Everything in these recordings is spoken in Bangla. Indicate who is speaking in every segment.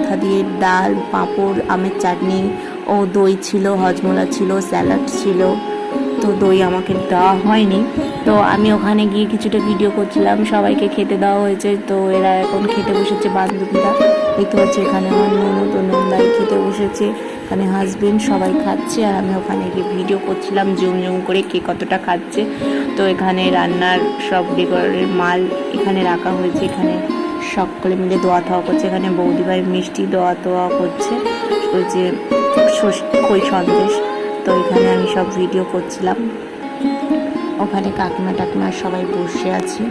Speaker 1: মাথা দিয়ে ডাল, পাঁপড়, আমের চাটনি ও দই ছিল, হজমোলা ছিল, স্যালাড ছিল। তো দই আমাকে দেওয়া হয়নি। তো আমি ওখানে গিয়ে কিছুটা ভিডিও করছিলাম। সবাইকে খেতে দেওয়া হয়েছে। তো এরা এখন খেতে বসেছে বান্ধবীরা। দেখতে পাচ্ছি এখানে আমার ননদ নন্দাই খেতে বসেছে। এখানে হাজবেন্ড সবাই খাচ্ছে আর আমি ওখানে গিয়ে ভিডিও করছিলাম, জুম জুম করে কে কতটা খাচ্ছে। তো এখানে রান্নার সব ডেকোরের মাল এখানে রাখা হয়েছে। এখানে সকলে মিলে দোয়া থাওয়া করছে। এখানে বৌদি ভাই মিষ্টি দোয়া তোয়া করছে। ওই যে খই সন্দেশ। তো এখানে আমি সব ভিডিও করছিলাম। ওখানে কাকিমা টাকিমা সবাই বসে আছে।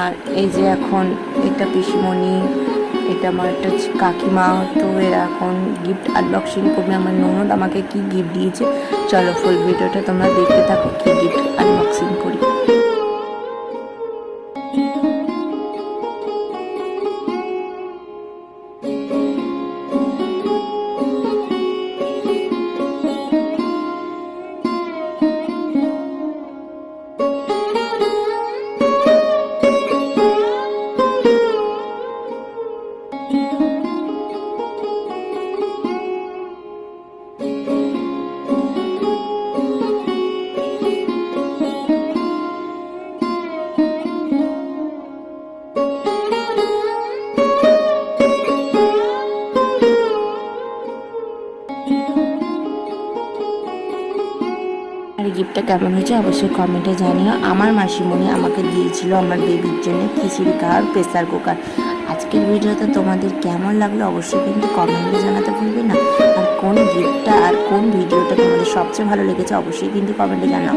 Speaker 1: আর এই যে এখন এটা পিসিমণি, এটা আমার একটা কাকিমা, তো এরা এখন গিফট আনবক্সিং করবে। আমার ননদ আমাকে কি গিফট দিয়েছে? চলো ফুল ভিডিওটা তোমরা দেখতে থাকো, কি গিফট আনবক্সিং আর গিফটটা কেমন হয়েছে অবশ্যই কমেন্টে জানিও। আমার মাসিমণি আমাকে দিয়েছিল আমার বেবির জন্য খিচুড়ি খাওয়ার প্রেসার কুকার আজকের ভিডিওটা তোমাদের কেমন লাগল অবশ্যই কিন্তু কমেন্টে জানাতে ভুলবে না। আর কোন গিফটটা আর কোন ভিডিওটা তোমাদের সবচেয়ে ভালো লেগেছে অবশ্যই কিন্তু কমেন্টে জানাও।